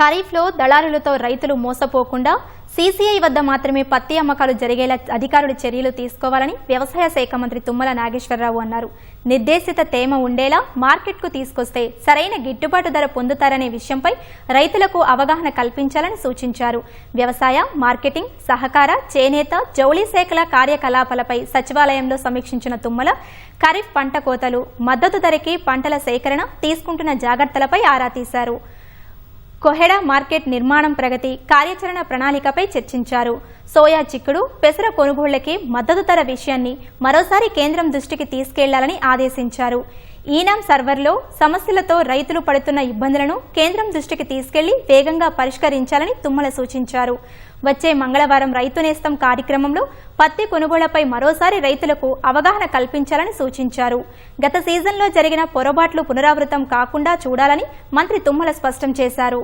ఖరీఫ్లో దళారులతో రైతులు మోసపోకుండా సీసీఐ వద్ద మాత్రమే పత్తి అమ్మకాలు జరిగేలా అధికారులు చర్యలు తీసుకోవాలని వ్యవసాయ శాఖ మంత్రి తుమ్మల నాగేశ్వరరావు అన్నారు. నిర్దేశిత తేమ ఉండేలా మార్కెట్కు తీసుకొస్తే సరైన గిట్టుబాటు ధర పొందుతారనే విషయంపై రైతులకు అవగాహన కల్పించాలని సూచించారు. వ్యవసాయ మార్కెటింగ్ సహకార చేనేత జౌళీ శాఖల కార్యకలాపాలపై సచివాలయంలో సమీక్షించిన తుమ్మల ఖరీఫ్ పంట కోతలు మద్దతు ధరకి పంటల సేకరణ తీసుకుంటున్న జాగ్రత్తలపై ఆరా తీశారు. కొహెడా మార్కెట్ నిర్మాణం ప్రగతి కార్యాచరణ ప్రణాళికపై చర్చించారు. సోయా చిక్కుడు పెసర కొనుగోళ్ళకి మద్దతు ధర విషయాన్ని మరోసారి కేంద్రం దృష్టికి తీసుకెళ్ళాలని ఆదేశించారు. ఈనాం సర్వర్లో సమస్యలతో రైతులు పడుతున్న ఇబ్బందులను కేంద్రం దృష్టికి తీసుకెళ్ళి వేగంగా పరిష్కరించాలని తుమ్మల సూచించారు. వచ్చే మంగళవారం రైతు నేస్తం కార్యక్రమంలో పత్తి కొనుగోళ్ళపై మరోసారి రైతులకు అవగాహన కల్పించాలని సూచించారు. గత సీజన్లో జరిగిన పొరపాట్లు పునరావృతం కాకుండా చూడాలని మంత్రి తుమ్మల స్పష్టం చేశారు.